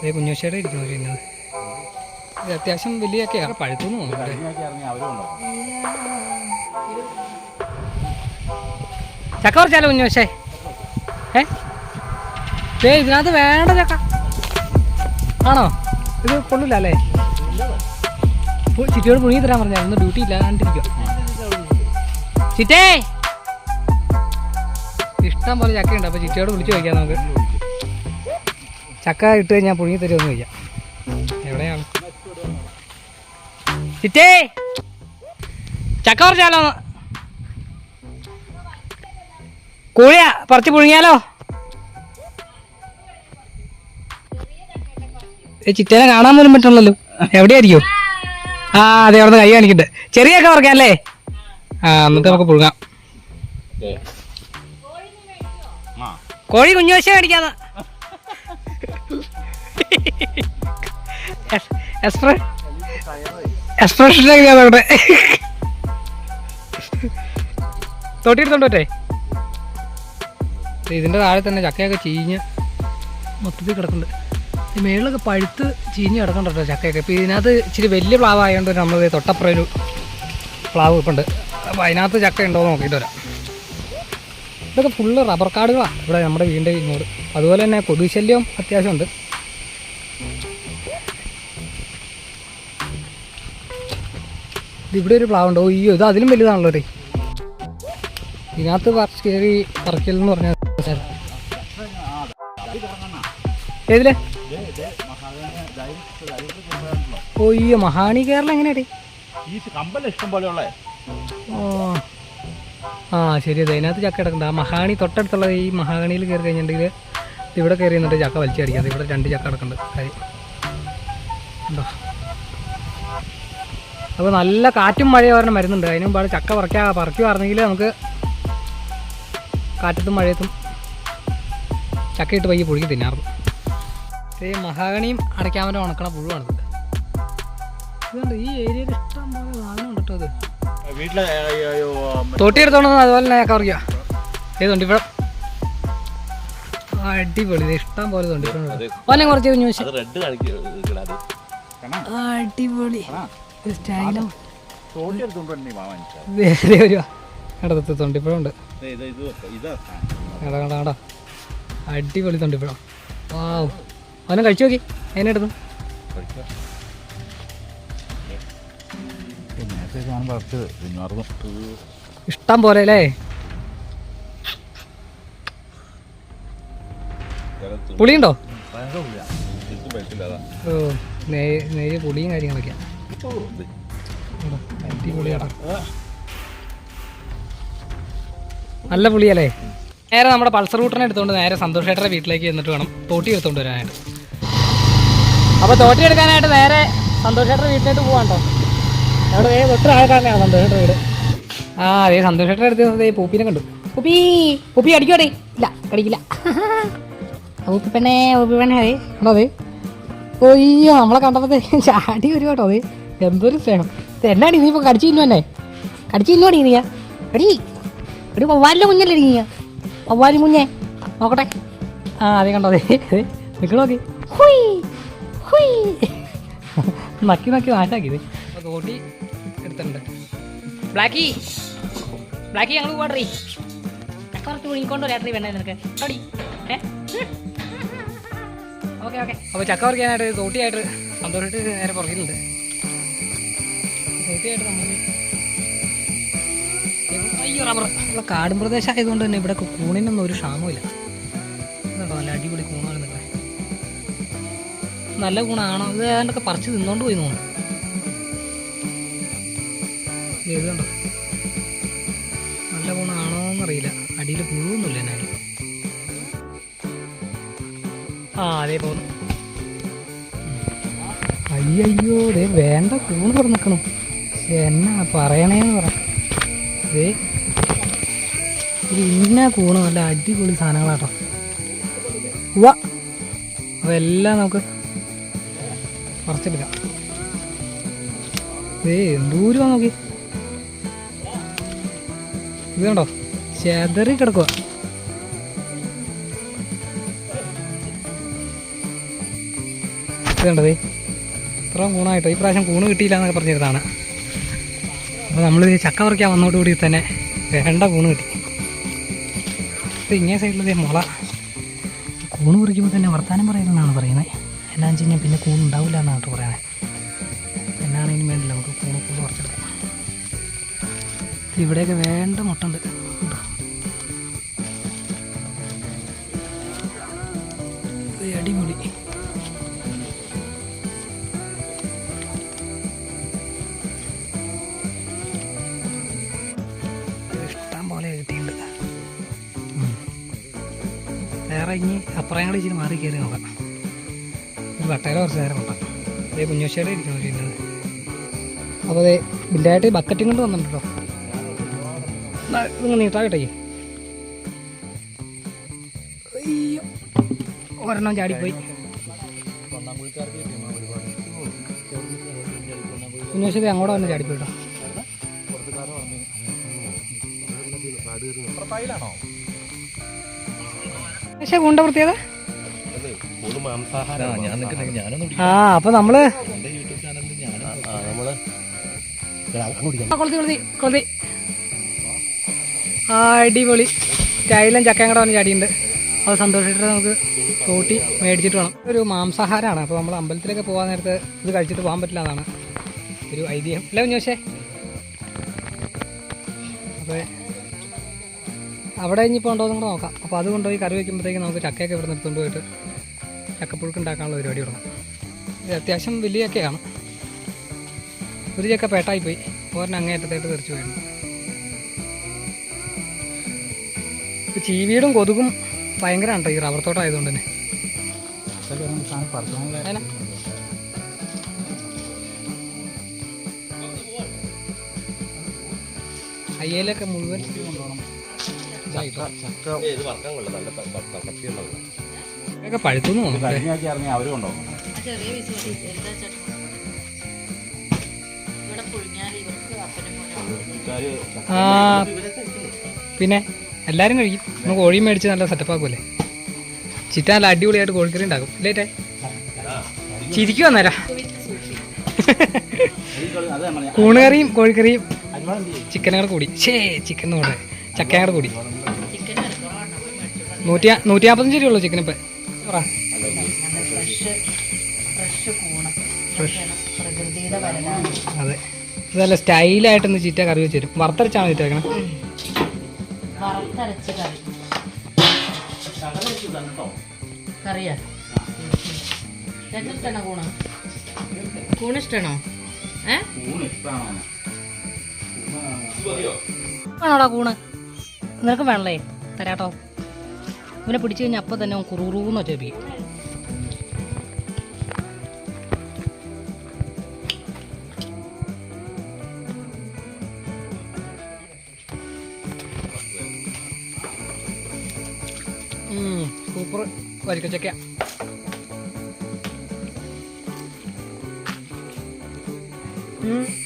അതേ കുഞ്ഞോശയുടെ ഇരിക്കുന്നു പിന്നെ ഇത് അത്യാവശ്യം വലിയൊക്കെയാണ് പഴുത്തുനിന്ന് തോന്നുന്നുണ്ട് ചക്ക കുറച്ചാലോ കുഞ്ഞുശേ? ഏ? ഏ ഇതിനകത്ത് വേണ്ട ചക്ക. ആണോ? ഇത് കൊള്ളില്ല അല്ലേ? ചിറ്റയോട് പുഴുങ്ങി തരാൻ പറഞ്ഞാൽ ഒന്ന് ഡ്യൂട്ടി ഇല്ലാണ്ടിരിക്കും ചിറ്റേ! ഇഷ്ടം പോലെ ചക്കയുണ്ട്. അപ്പൊ അപ്പോൾ ചിറ്റയോട് വിളിച്ചു ചോദിക്കാം നമുക്ക്. ചക്ക ഇട്ട് കഴിഞ്ഞാൽ പുഴുങ്ങി തരുമെന്ന് ചോദിക്കാം എവിടെയാണ്? ചിറ്റേ ചക്ക പറിച്ചാലോ? കോഴിയാ പറിച്ച് പുഴുങ്ങിയാലോ? ചിറ്റേനെ കാണാൻ പോലും പറ്റുള്ളൂ എവിടെയായിരിക്കും? ആ അതെ അവിടെ കൈ കാണിക്കണ്ട് ചെറിയൊക്കെ പറിക്കാം അല്ലേ? ആ എന്നിട്ട് നമുക്ക് പുഴുങ്ങാം. കോഴി കോഴി കുഞ്ഞുവശ മേടിക്കാന്ന്. എക്സ്പ്രഷൻ അവിടെ തൊട്ടിയെടുത്തോണ്ട് പറ്റേ ഇതിന്റെ താഴെ തന്നെ ചക്കയൊക്കെ ചീഞ്ഞ് മൊത്തത്തിൽ കിടക്കുന്നുണ്ട്. ഈ മേളിലൊക്കെ പഴുത്ത് ചീഞ്ഞ് കിടക്കണ്ടോ ചക്കയൊക്കെ. ഇപ്പൊ ഇതിനകത്ത് ഇച്ചിരി വലിയ പ്ലാവ് ആയതുകൊണ്ട് നമ്മൾ തൊട്ടപ്പുറം ഒരു പ്ലാവ് ഇപ്പം ഉണ്ട് അപ്പോൾ അതിനകത്ത് ചക്ക ഉണ്ടോ എന്ന് നോക്കിയിട്ട് വരാം. ഇതൊക്കെ ഫുള്ള് റബ്ബർ കാടുകളാണ് ഇവിടെ നമ്മുടെ വീടിന്റെ ഇങ്ങോട്ട് അതുപോലെ തന്നെ കൊതുക് അത്യാവശ്യമുണ്ട്. ഇവിടെ ഒരു പ്ലാവുണ്ട് ഓ അയ്യോ ഇത് അതിലും വലുതാണല്ലോ റേ ഇതിനകത്ത് കയറി പറിക്കൽ എന്ന് പറഞ്ഞാൽ ഏതിലെ? ഓ ഈ മഹാണി കേരളം എങ്ങനെയാടേ ഈ കമ്പല്ല ഇഷ്ടം പോലെ ഉള്ളേ ഓ. ആ ശരി അതെ അതിനകത്ത് ചക്ക കിടക്കണ്ട ആ മഹാണി തൊട്ടടുത്തുള്ള ഈ മഹാഗണിയിൽ കയറി കഴിഞ്ഞിട്ടുണ്ടെങ്കിൽ ഇവിടെ കയറി നിന്നിട്ട് ചക്ക വലിച്ചടിക്കാതെ ഇവിടെ രണ്ട് ചക്ക കിടക്കുന്നുണ്ട്. കാര്യം. ഉണ്ടോ? അപ്പോൾ നല്ല കാറ്റും മഴയും പറഞ്ഞാൽ വരുന്നുണ്ട്. അതിന് മുമ്പാണ് ചക്ക പറിക്കാ പറിക്കുവായിരുന്നെങ്കിൽ നമുക്ക് കാറ്റത്തും മഴയത്തും ചക്കയിട്ട് പയ്യെ പുഴുങ്ങി തിന്നാറുണ്ട് ഈ മഹാഗണിയും അടയ്ക്കാമലും ഉണക്കണ പുഴുവാണ് ഇതുണ്ട് ഈ ഏരിയയിൽ ഇഷ്ടം പോലെ സാധനം ഉണ്ട് കേട്ടോ ഇത്. വീട്ടിലെ തോട്ടി എടുത്തോണ്ട് വന്ന് അതുപോലെ തന്നെ ചക്ക പറിക്കുക ഏതുണ്ട് ഇവിടെ. അടിപൊളി. ഇഷ്ടം പോലെ തൊണ്ടിട്ടുണ്ട് ഓനെ കുറച്ച് കുഞ്ഞു അത് അടിപൊളി. വേറെ ഒരു ഇടത്ത് തൊണ്ടിപ്പഴമുണ്ട് അടിപൊളി തൊണ്ടിപ്പഴം. വാ അവനെ കഴിച്ചു നോക്കി. പിന്മാറുന്നു ഇഷ്ടം പോലെ അല്ലേ? പുളിയുണ്ടോ? ഓ നെയ്യ് നെയ്യ് പുളിയും കാര്യങ്ങളൊക്കെയാണ് നല്ല പുളിയല്ലേ? നേരെ നമ്മുടെ പൾസർ റൂട്ടറിനെ എടുത്തുകൊണ്ട് നേരെ സന്തോഷ് ചേട്ടന്റെ വീട്ടിലേക്ക് ചെന്നിട്ട് വേണം തോട്ടി എടുത്തുകൊണ്ട് വരാനായിട്ട്. അപ്പോൾ തോട്ടി എടുക്കാനായിട്ട് നേരെ സന്തോഷ് ചേട്ടന്റെ വീട്ടിലേക്ക് പോകാം കേട്ടോ. അവിടെ ആൾക്കാരനെയാണ് സന്തോഷ് വീട്. ആ അതെ സന്തോഷ് ചേട്ടന്റെ അടുത്ത് പൂപ്പിനെ കണ്ടു. പൂപ്പി പൂപ്പി അടിക്കോടെ ഇല്ല പൂപ്പിപ്പനെ അതെ അതെ ഒയ്യോ നമ്മളെ കണ്ടപ്പോഴത്തേ ചാടി വരും കേട്ടോ അതെ എന്തൊരു സ്നേഹം. എന്നാണ് എന്നാടി നീ ഇപ്പൊ കടിച്ചു തിന്നു തന്നെ കടിച്ചു തിന്നോടി നീ? എടി എടി വവ്വാലിന്റെ കുഞ്ഞല്ലേ നീ? വവ്വാലി കുഞ്ഞേ നോക്കട്ടെ. ആ അതെ കണ്ടോ അതെ നിങ്ങൾ നോക്കി. ഹുയ് ഹുയ്. നക്കി നക്കി നാശാക്കിയത് എടുത്തിട്ടുണ്ട്. ബ്ലാക്കി ബ്ലാക്കി ഞങ്ങൾ പോട്രീ കുറച്ച് കുഴിക്കൊണ്ട് രാത്രി വേണ്ടേ നിനക്ക്? ഓടി. Okay okay. അപ്പോൾ ചക്ക പറിക്കാനായിട്ട് തോട്ടിയായിട്ട് സന്തോഷമായിട്ട് നേരെ പുറകിലുണ്ട്. നമ്മൾ അയ്യോ കാടും പ്രദേശം ആയതുകൊണ്ട് തന്നെ ഇവിടെ കൂണിനൊന്നും ഒരു ക്ഷാമമില്ല ഇതുണ്ടോ നല്ല അടിപൊളി കൂണാണ് നിങ്ങളെ നല്ല കൂണാണോ. ഇത് ഏതാണ്ടൊക്കെ പറിച്ച് തിന്നോണ്ട് പോയി തോന്നുന്നു. നല്ല കൂണാണോ എന്നറിയില്ല അടിയിൽ പുഴുവൊന്നുമില്ല ആ അതേ പോകുന്നു അയ്യോ ദേ വേണ്ട കൂണ് തുറന്നു നിൽക്കണം എന്നാ പറയണേന്ന് പറ. ഇത് ഇന്ന കൂണ് നല്ല അടിപൊളി സാധനങ്ങളാട്ടോ. ഉവ അപ്പൊ എല്ലാം നമുക്ക് പറിച്ചെടുക്കാം. ഏ എന്തൂരുവാ നോക്കി. ഇത് കണ്ടോ? ചെതറി കിടക്കുക ഇതുണ്ടതേ ഇത്രയും കൂണായിട്ടോ. ഈ പ്രാവശ്യം കൂണ് കിട്ടിയില്ല എന്നൊക്കെ പറഞ്ഞിരുന്നതാണ്. അപ്പോൾ നമ്മൾ ചക്ക പറിക്കാൻ വന്നോടുകൂടി തന്നെ വേണ്ട കൂണ് കിട്ടി. അപ്പോൾ ഇങ്ങേ ഈ മുള. കൂണ് പറിക്കുമ്പോൾ തന്നെ വർത്താനം പറയുന്നതെന്നാണ് പറയുന്നത് എന്നാന്ന് വെച്ച് കഴിഞ്ഞാൽ പിന്നെ കൂണ് ഉണ്ടാവില്ല എന്നാണ് കേട്ടോ പറയുന്നത് എന്നാണെങ്കിലും വേണ്ടില്ല നമുക്ക് കൂണ് കൂണ് കുറച്ചെടുക്കാം ഇവിടെയൊക്കെ വേണ്ട മുട്ടുണ്ട്. ഉണ്ടോ? അപ്പുറം കൂടെ ഇച്ചിരി മാറി കയറി നോക്കാം. ഒരു വട്ടയില കുറച്ച് നേരം കൊണ്ടാം അതേ കുഞ്ഞോശയുടെ ഇരിക്കണം ഇന്നത് അപ്പോൾ അതെ ബില്ലായിട്ട് ബക്കറ്റും കൊണ്ട് വന്നിട്ടുണ്ടോ നിങ്ങൾ നീട്ടാകട്ടെ അയ്യോ ഒരെണ്ണം ചാടിപ്പോയി. കുഞ്ഞുശേരി അങ്ങോട്ട് വന്ന് ചാടിപ്പോയിട്ടോ പക്ഷേ പ്രത്യേകത? ഞാനൊന്നും ആ അപ്പൊ നമ്മൾ അടിപൊളി. ടൈലും ചക്കയും കൂടെ വന്ന് ചാടിയുണ്ട് അത് സന്തോഷിച്ചിട്ട് നമുക്ക് കൂട്ടി മേടിച്ചിട്ട് വേണം. ഒരു മാംസാഹാരമാണ്. അപ്പോൾ നമ്മൾ അമ്പലത്തിലൊക്കെ പോകാൻ നേരത്തെ ഇത് കഴിച്ചിട്ട് പോകാൻ പറ്റില്ല എന്നാണ് ഒരു ഐതിഹ്യം. അല്ലേ കുഞ്ഞോശേ അപ്പോൾ അവിടെ ഇനിയിപ്പോൾ ഉണ്ടോ എന്ന് നോക്കാം. അപ്പോൾ അത് കൊണ്ടുപോയി കറി വയ്ക്കുമ്പോഴത്തേക്ക് നമുക്ക് ചക്കയൊക്കെ ഇവിടെ നിർത്തുകൊണ്ട് പോയിട്ട് ചക്കപ്പുഴുക്ക് ഉണ്ടാക്കാനുള്ള പരിപാടി തുടങ്ങും. ഇത് അത്യാവശ്യം വലിയ ചക്കയാണ്. ഒരു ചക്ക പേട്ടായി പോയി ഓരോ അങ്ങേറ്റത്തായിട്ട് തെറിച്ചു പോയിരുന്നു ഇപ്പോൾ ചീവീടും കൊതുകും ഭയങ്കരമാണ് കേട്ടോ ഈ റബ്ബർ തോട്ടം ആയതുകൊണ്ട് തന്നെ? അയ്യയിലൊക്കെ മുഴുവൻ ഇതായിട്ടോ ഇത് വറക്കാൻ കൊള്ളാം. നല്ല ഇതൊക്കെ ഇറങ്ങി അവർ കൊണ്ടുപോകും ചെറിയ എന്താ ഇവിടെ ഇവർക്ക് അപ്പനും മോനും ആ പിന്നെ എല്ലാവരും കഴിക്കും. നമുക്ക് കോഴി മേടിച്ച് നല്ല സെറ്റപ്പ് ആക്കുമല്ലേ? ചിറ്റ നല്ല അടിപൊളിയായിട്ട് കോഴിക്കറി ഉണ്ടാക്കും. ലേറ്റേ ചിരിക്കും അന്നേരം. കൂണുകറിയും കോഴിക്കറിയും ചിക്കനുകൾ കൂടി. ഷേ ചിക്കൻ കൂടെ. ചക്കയും കൂടെ നൂറ്റി നൂറ്റി നാൽപ്പത്തഞ്ച് രൂപയുള്ളൂ ചിക്കൻ ഇപ്പം പറ. ഫ്രഷ്. അതെ. ഇതല്ല സ്റ്റൈലായിട്ടൊന്ന് ചീറ്റ കറി വെച്ച് തരും. വറുത്തരച്ചാണ് ചീറ്റ വെക്കണം? വറുത്തരച്ച് കറി. കറിയാ? ചേട്ടൻ ഇഷ്ടമാണോ കൂണ്? കൂണ് ഇഷ്ടമാണോ ഏ? വേണോടാ കൂണ്? നിനക്ക് വേണല്ലേ തരാട്ടോ. ഇവനെ പിടിച്ചു കഴിഞ്ഞാൽ അപ്പം തന്നെ അവൻ കുറുകുറൂന്ന് വെച്ചേപ്പിക്കും സൂപ്പർ. വരിക്കച്ചക്ക. ഉം.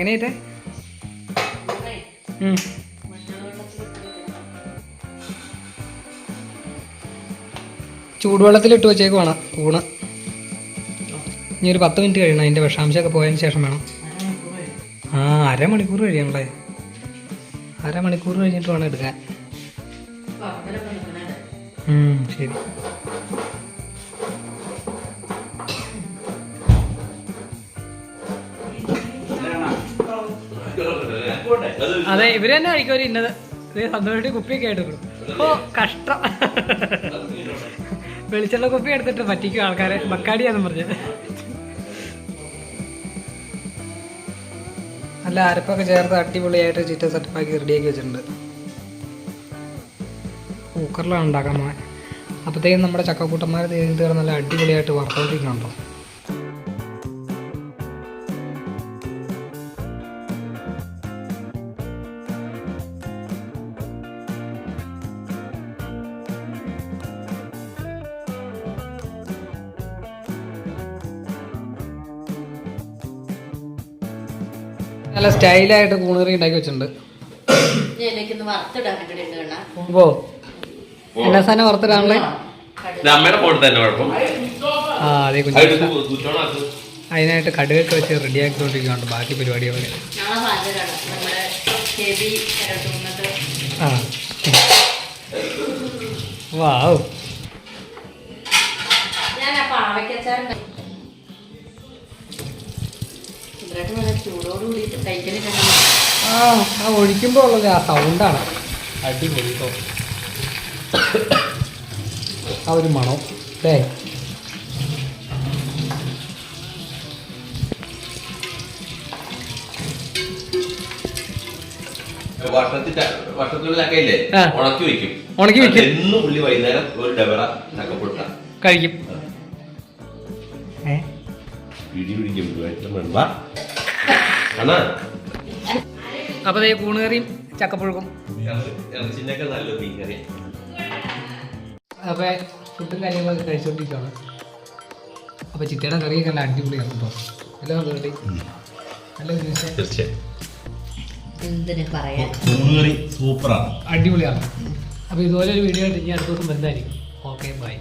എങ്ങനെയായിട്ട്. ചൂടുവെള്ളത്തിലിട്ട് വെച്ചേക്കുവാണ് ഊണ്. ഇനി ഒരു പത്ത് മിനിറ്റ് കഴിയണം അതിന്റെ വിഷാംശമൊക്കെ പോയതിന് ശേഷം വേണം. ആ അരമണിക്കൂർ കഴിയണല്ലേ അരമണിക്കൂർ കഴിഞ്ഞിട്ട് വേണം എടുക്കാൻ. ശരി. അതെ ഇവർ തന്നെ കഴിക്കും ഇന്നത്. ഇത് സന്തോഷമായിട്ട് കുപ്പിയൊക്കെ ആയിട്ട് കൊടുക്കും. ഓ കഷ്ടം. വെളിച്ചെണ്ണ കുപ്പി എടുത്തിട്ട് പറ്റിക്കും ആൾക്കാരെ. ബക്കാടിയാന്ന് പറഞ്ഞ്. നല്ല അരപ്പൊക്കെ ചേർത്ത് അടിപൊളിയായിട്ട് ചിറ്റ സെറ്റപ്പാക്കി റെഡിയാക്കി വെച്ചിട്ടുണ്ട്. കുക്കറിലാണ് ഉണ്ടാക്കാൻ പോണേ. അപ്പോഴത്തേക്കും നമ്മുടെ ചക്കക്കൂട്ടന്മാർ ചെയ്തിട്ട് നല്ല അടിപൊളിയായിട്ട് വറുത്തോണ്ടിരിക്കണുണ്ടോ? നല്ല സ്റ്റൈലായിട്ട് കൂണറി ഉണ്ടാക്കി വെച്ചിട്ടുണ്ട്. ഓ സാധനം വറുത്തിടാണല്ലേ ആ അതെ കുഞ്ഞു കുറ്റോണാക്ക് അതിനായിട്ട് കടുകൊക്കെ വെച്ച് റെഡിയാക്കിക്കൊണ്ടിരിക്കുന്നുണ്ട് ബാക്കി പരിപാടികളൊക്കെ ആ. വാവ്. ആ ആ ഒഴിക്കുമ്പോൾ ഉള്ളത് ആ സൗണ്ടാണ് അടിപൊളി ആ ഒരു മണം അല്ലേ? ഉണക്കി വെക്കും. ഉണക്കി വെക്കും. എന്നും പുള്ളി വൈകുന്നേരം ഒരു ഡബറ ചക്കപ്പൊട്ട. കഴിക്കും. ഏ? പിടി പിടിക്കും ഈ കൂണുകറിയും ചക്കപ്പുഴുക്കും. അപ്പൊ ഫുഡും കാര്യങ്ങളൊക്കെ കഴിച്ചുകൊണ്ടിരിക്കുകയാണ് അപ്പോൾ ചിറ്റയുടെ കറിയൊക്കെ നല്ല അടിപൊളിയാണ് കേട്ടോ. നല്ല കറി. നല്ല. തീർച്ചയായും. സൂപ്പറാണ്. അടിപൊളിയാണ്. അപ്പോൾ ഇതുപോലെ ഒരു വീഡിയോ ആയിട്ട് ഇനി അടുത്ത ദിവസം ബന്ധമായിരിക്കും ഓക്കെ ബൈ.